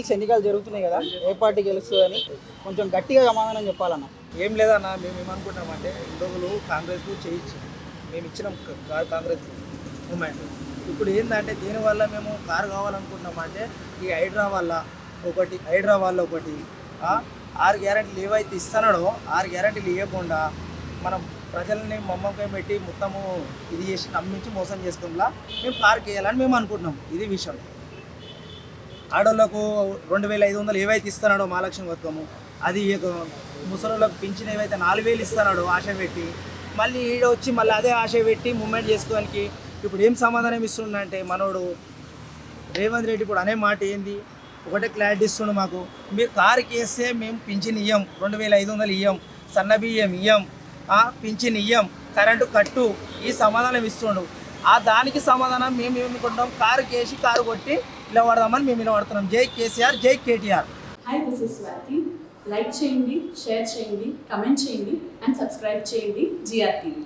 జూబ్లీహిల్స్ ఎన్నికలు జరుగుతున్నాయి కదా ఏ పార్టీ గెలుస్తుంది అని కొంచెం గట్టిగా సమాధానం చెప్పాలన్న. ఏం లేదన్న మేము ఏమనుకుంటామంటే ఇన్ని కాంగ్రెస్కు కాంగ్రెస్ చేయించి మేము ఇచ్చినాం కాంగ్రెస్ మూమెంట్ ఇప్పుడు ఏంటంటే దీనివల్ల మేము కారు కావాలనుకుంటున్నామంటే ఈ హైడ్రా వల్ల ఒకటి హైడ్రా వల్ల ఒకటి ఆరు గ్యారెంటీలు ఏవైతే ఇస్తున్నాడో ఆరు గ్యారెంటీలు ఇవ్వకుండా మనం ప్రజల్ని మమ్మకం పెట్టి మొత్తము ఇది చేసి నమ్మించి మోసం చేసుకున్నా మేము పార్క్ వేయాలని మేము అనుకుంటున్నాం. ఇది విషయం. ఆడోళ్ళకు రెండు వేల ఐదు వందలు ఏవైతే ఇస్తున్నాడో మహాలక్ష్మి పథకము అది ఇక- పెంచిన ఏవైతే నాలుగు వేలు ఇస్తున్నాడో ఆశ పెట్టి మళ్ళీ ఈడ వచ్చి మళ్ళీ అదే ఆశ పెట్టి మూమెంట్ చేసుకోవడానికి ఇప్పుడు ఏం సమాధానం ఇస్తుండంటే మనోడు రేవంత్ రెడ్డి ఇప్పుడు అనే మాట ఏంది? ఒకటే క్లారిటీ ఇస్తుండు మాకు. మీరు కారుకి వేస్తే మేము పింఛన్ ఇయ్యం రెండు వేల ఐదు వందలు ఇయ్యం సన్న బియ్యం ఇయ్యం పింఛన్ ఇయ్యం కరెంటు కట్టు ఈ సమాధానం ఇస్తుండు ఆ దానికి సమాధానం మేము ఏమనుకుంటాం కారుకి వేసి కారు కొట్టి నిలబడదామని మేము నిలబడుతున్నాం. జై కేసీఆర్ జై KTR. Hi this is Swathi like చేయండి షేర్ చేయండి కమెంట్ చేయండి అండ్ సబ్స్క్రైబ్ చేయండి జిఆర్టీవీ